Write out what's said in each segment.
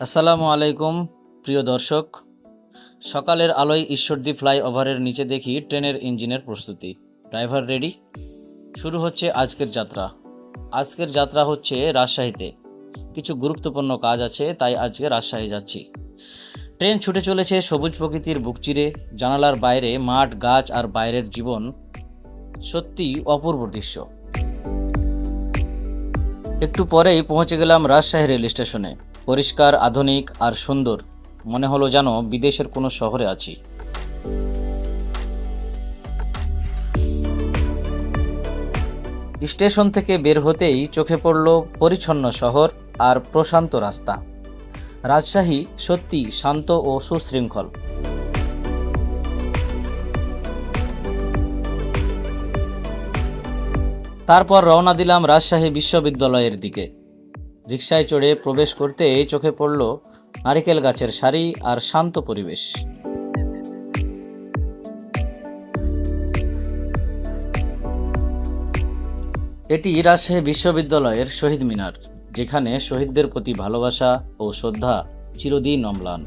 আসসালামু আলাইকুম, প্রিয় দর্শক। সকালের আলোয় ঈশ্বরদী ফ্লাইওভারের নিচে দেখি ট্রেনের ইঞ্জিনের প্রস্তুতি। Driver ready? শুরু হচ্ছে আজকের যাত্রা। আজকের যাত্রা হচ্ছে রাজশাহীতে। কিছু গুরুত্বপূর্ণ কাজ আছে, তাই আজকে রাজশাহী যাচ্ছি। ট্রেন ছুটে চলেছে সবুজ প্রকৃতির বুক চিরে, জানালার বাইরে মাঠ, গাছ আর বাইরের জীবন সত্যি অপূর্ব দৃশ্য। একটু পরেই পৌঁছে গেলাম রাজশাহী রেল স্টেশনে পরিষ্কার, আধুনিক আর সুন্দর। মনে হলো যেন বিদেশের কোনো শহরে আছি। স্টেশন থেকে বের হতেই চোখে পড়ল পরিচ্ছন্ন শহর আর প্রশান্ত রাস্তা। রাজশাহী সত্যি শান্ত ও সুশৃঙ্খল। তারপর রওনা দিলাম রাজশাহী বিশ্ববিদ্যালয়ের দিকে। রিকশায় চড়ে প্রবেশ করতে চোখে পড়ল নারিকেল গাছের সারি আর শান্ত পরিবেশ। এটি রাজশাহী বিশ্ববিদ্যালয়ের শহীদ মিনার, যেখানে শহীদদের প্রতি ভালোবাসা ও শ্রদ্ধা চিরদিন অম্লান।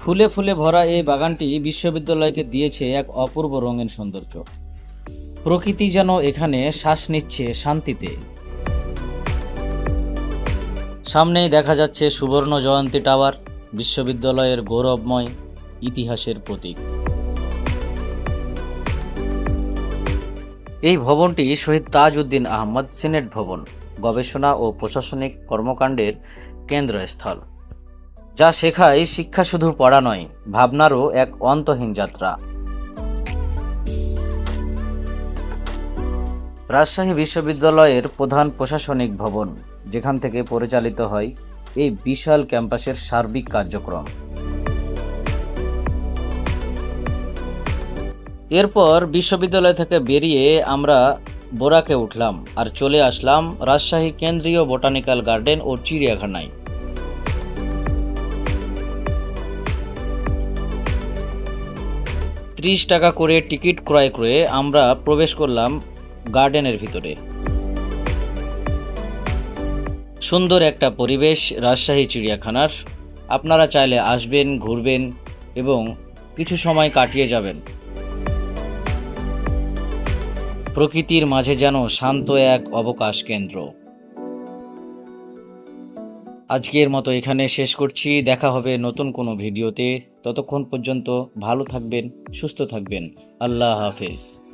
ফুলে ফুলে ভরা এই বাগানটি বিশ্ববিদ্যালয়কে দিয়েছে এক অপূর্ব রঙিন সৌন্দর্য। প্রকৃতি যেন এখানে শ্বাস নিচ্ছে শান্তিতে। সামনেই দেখা যাচ্ছে সুবর্ণ জয়ন্তী টাওয়ার, বিশ্ববিদ্যালয়ের গৌরবময় ইতিহাসের প্রতীক। এই ভবনটি শহীদ তাজউদ্দিন আহমদ সিনেট ভবন, গবেষণা ও প্রশাসনিক কর্মকাণ্ডের কেন্দ্রস্থল। যা শেখায় শিক্ষা শুধু পড়া নয়, ভাবনারও এক অন্তহীন যাত্রা। রাজশাহী বিশ্ববিদ্যালয়ের প্রধান প্রশাসনিক ভবন, যেখান থেকে পরিচালিত হয় এই বিশাল ক্যাম্পাসের সার্বিক কার্যক্রম। এরপর বিশ্ববিদ্যালয় থেকে বেরিয়ে আমরা বোরাকে উঠলাম আর চলে আসলাম রাজশাহী কেন্দ্রীয় বোটানিক্যাল গার্ডেন ও চিড়িয়াখানায়। ত্রিশ টাকা করে টিকিট ক্রয় করে আমরা প্রবেশ করলাম গার্ডেনের ভিতরে। সুন্দর একটা পরিবেশ রাজশাহী চিড়িয়াখানার। আপনারা চাইলে আসবেন, ঘুরবেন এবং কিছু সময় কাটিয়ে যাবেন। প্রকৃতির মাঝে যেন শান্ত এক অবকাশ কেন্দ্র। আজকের মতো এখানে শেষ করছি। দেখা হবে নতুন কোনো ভিডিওতে। ততক্ষণ পর্যন্ত ভালো থাকবেন, সুস্থ থাকবেন। আল্লাহ হাফেজ।